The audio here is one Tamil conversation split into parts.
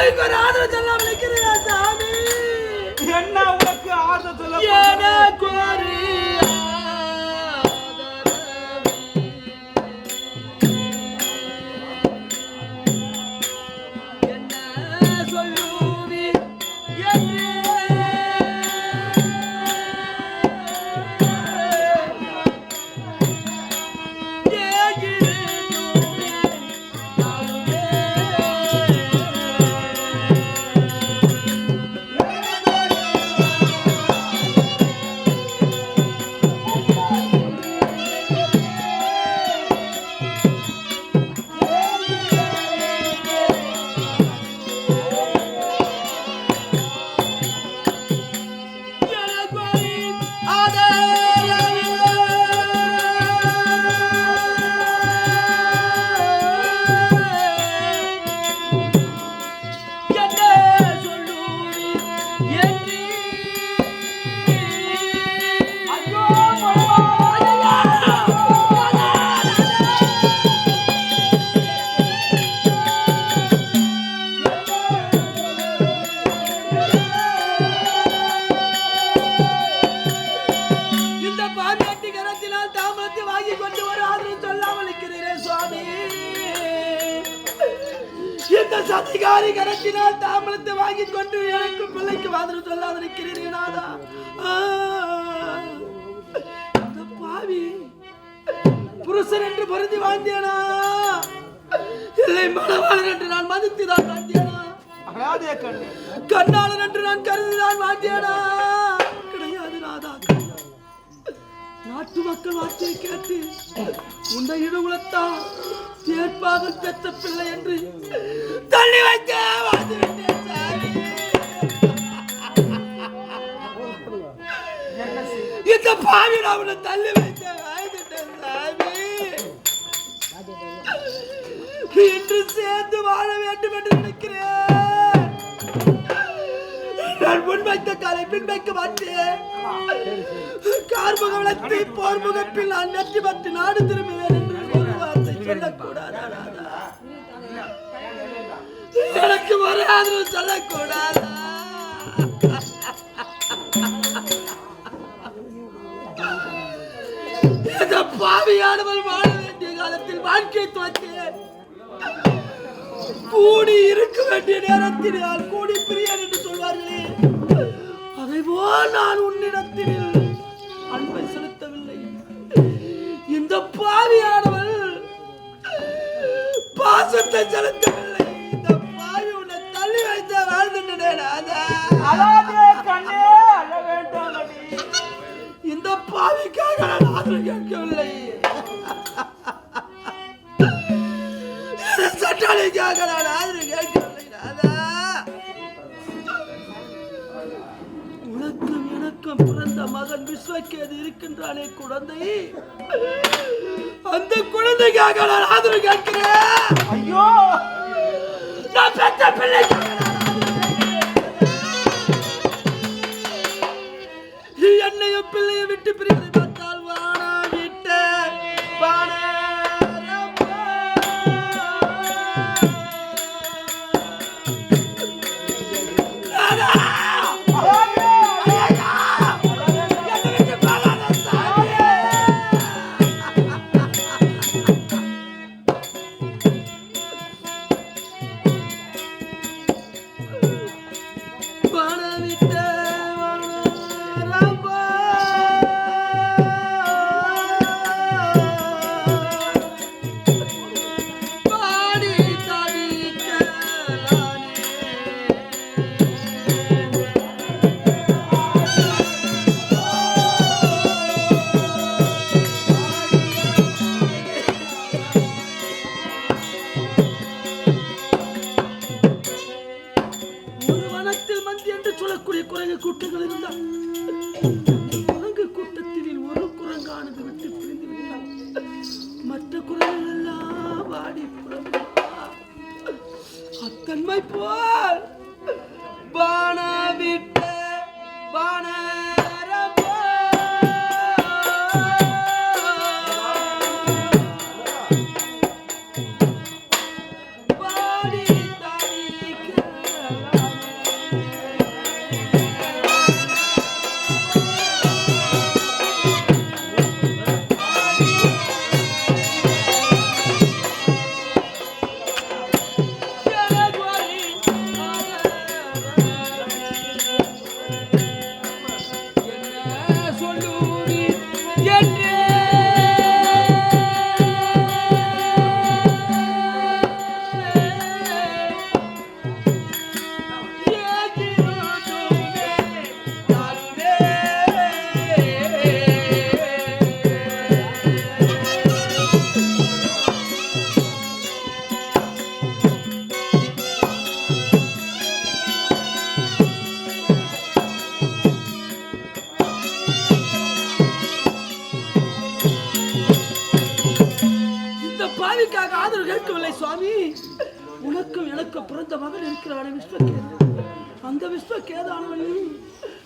பாவிக்கு ஒரு ஆதரவு சொல்லாமல் இருக்கிறீரா சாமி? என்ன உனக்கு ஆசை சொல்ல எனக்கு ஒரு கரத்தினால் தாமரத்தை வாங்கி கொண்டு வர ஆதரவு சொல்லாமல் இருக்கிறீரே சுவாமி. இந்த சதிகாரி கரத்தினால் தாமரத்தை வாங்கி கொண்டு எனக்கு பிள்ளைக்கு ஆதரவு சொல்லாமல் இருக்கிறீர்கள் நாதா பாவி புருஷன் என்று பொருந்தி வாழ்ந்தேனா இல்லை மனவாளன் என்று நான் மதித்து தான் வாழ்ந்தேனா கண்ணாளன் என்று நான் கருதிதான் வாழ்ந்தேனா நாட்டு மக்கள் வார்த்தையை கேட்டு உன்னை இடுகுலத்தா தேர்ப்பாக பெற்ற பிள்ளை என்று தள்ளி வைக்க வாழ்ந்து இந்த பாவி நான் தள்ளி வைத்தேன் சாமி. இன்று சேர்ந்து வாழ வேண்டும் என்று நினைக்கிறேன். நான் முன் வைத்த காலை பின் வைக்க மாட்டேன் கார்முக வளர்த்து போர் முகப்பில் நான் நெற்றி பத்து நாடு திரும்புவேன் என்று ஒரு வார்த்தை சொல்லக்கூடாதா எனக்கு ஒரு ஆதரவு சொல்லக்கூடாதா பாவியானவர் வாழ வேண்டிய காலத்தில் வாழ்க்கை துவத்தேன். கூடி இருக்க வேண்டிய நேரத்தில் கூடி பிரியன் என்று அதை போல் நான் உன்னிடத்தில் அன்பை செலுத்தவில்லை. இந்த பாவியானவள் பாசத்தை செலுத்தவில்லை. இந்த பாவி உன்னை தள்ளி வைத்த அடி இந்த பாவிக்காக நான் ஆதரவு கேட்கவில்லை. சட்டாளிக்காக நான் ஆதரவு உனக்கும் பிறந்த மகன் விஸ்வக்கேது இருக்கின்றானே குழந்தை? அந்த குழந்தைக்காக நான் ஆதரவு கேட்கிறேன். ஐயோ! வனத்தில் என்று சொல்லக்கூடிய குரங்கு கூட்டங்கள் இருந்தால் குரங்கு கூட்டத்தில் ஒரு குரங்கானது விட்டு பிரிந்து விட்டால் மற்ற குரங்குகள் எல்லாம் வாடி புறப்பட்டா. அத்தன்மை போல் பான இல்லை சுவாமி. உனக்கும் எனக்கும் பிறந்த மகன் இருக்கிறானே விஸ்வகேதன். அந்த விஸ்வகேதானவன்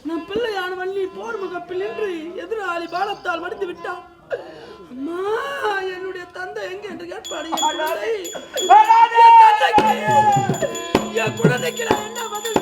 நம் பிள்ளையானவன் நீ போர் முகப்பில் நின்று எதிராளி பாலத்தால் மடித்து விட்டான். அம்மா என்னுடைய தந்தை எங்க என்று கேட்பாடு என் குழந்தைக்கு நான் என்ன பதில்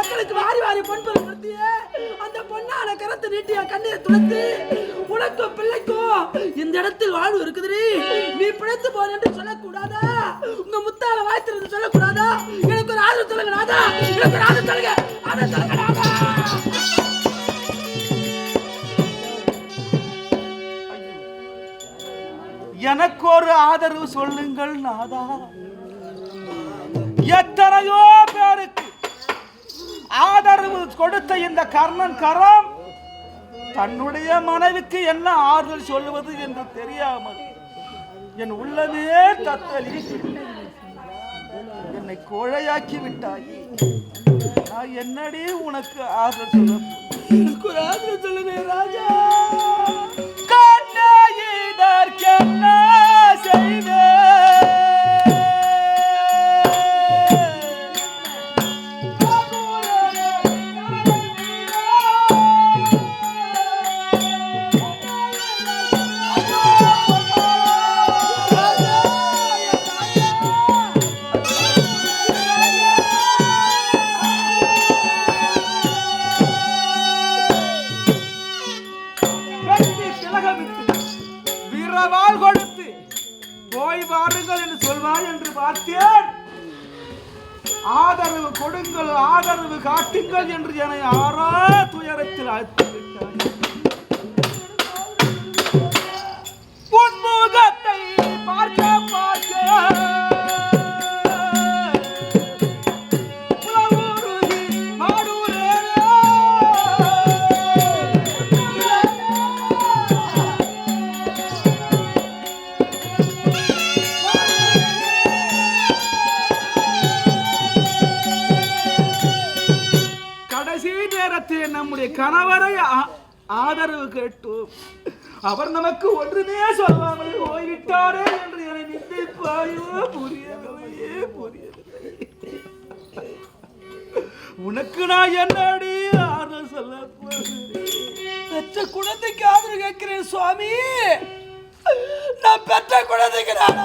மக்களுக்கு வாரி வாரி பொன்பொருள் கொடுத்தியே அந்த பொண்ணான கரத்தை நீட்டி என் கண்ணீரை துளத்து உனக்கும் பிள்ளைக்கும் இந்த இடத்தில் வாழ்வு இருக்குதுடி. நீ பிழைத்து போன என்று சொல்லக்கூடாதா? உங்க முத்தால வாய்த்திருந்து சொல்லக்கூடாதா? எனக்கு ஒரு ஆதரவு சொல்லுங்க நாதா. எனக்கு ஒரு ஆதரவு சொல்லுங்க. ஆதரவு சொல்லுங்க நாதா. எனக்கு ஒரு ஆதரவு சொல்லுங்கள் நாதா. எத்தனையோ பேருக்கு ஆதரவு கொடுத்த இந்த கர்ணன் கரம் தன்னுடைய மனைவிக்கு என்ன ஆறுதல் சொல்லுவது என்று தெரியாமல் என் உள்ளமே தத்தலி என்னை கோழையாக்கி விட்டாய். நான் என்னடி உனக்கு ஆறுதல் சொல்ல எனக்கு ஒரு ஆதரவு சொல்லுங்க ராஜா. கண்ணா இதற்கென்ன வெட்டி திலகமிட்டு கொடுத்து போய் பாருங்கள் என்று சொல்வார் என்று பார்த்தேன். ஆதரவு கொடுங்கள் ஆதரவு காட்டுங்கள் என்று என ஆறா துயரத்தில் அழைத்து விட்டார் ஆதரவு கேட்டோம். அவர் நமக்கு ஒன்றுமே சொல்லாமல் போய்விட்டாரே என்று என்னை நிந்திப்பாயோ புரியவில்லையே புரியவில்லை. உனக்கு நான் என்னடி ஆறுதல் சொல்ல பெற்ற குழந்தைக்கு ஆதரவு கேட்கிறேன் சுவாமி. நான் பெற்ற குழந்தைக்கு நான்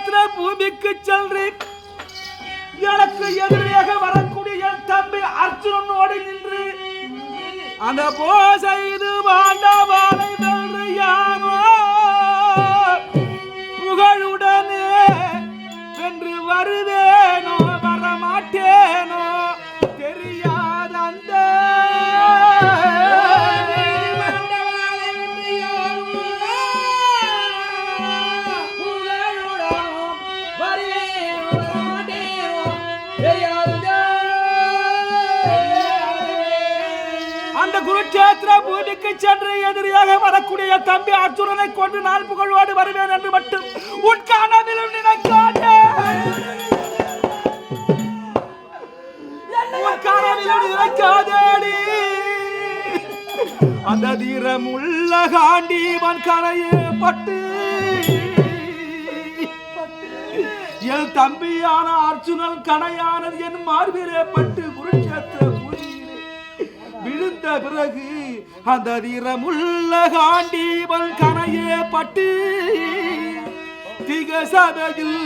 குருட்சேத்திர பூமிக்கு செல்றேன். எனக்கு எதிரியாக வரக்கூடிய என் தம்பி அர்ஜுனனோடு நின்று அந்த போசைது பாண்டவாலை குருட்சேத்திர பூமிக்கு சென்று எதிரியாக வரக்கூடிய தம்பி அர்ஜுனனை கொண்டு நான் புகழோடு வருவேன் என்று மட்டும் உன் கனவிலும் நினைக்காதே. உன் கனவிலும் நினைக்காதேடி அந்த தீரமுள்ள காண்டீவன் கரையே பட்டு. என் தம்பியான அர்ஜுனன் கணையானது என் மார்பிலே பட்டு. குருட்சேத்திர பூமியிலே முடிந்த பிறகு அந்த தீரமுள்ள காண்டிவன் கனையே பட்டு திகசபையில்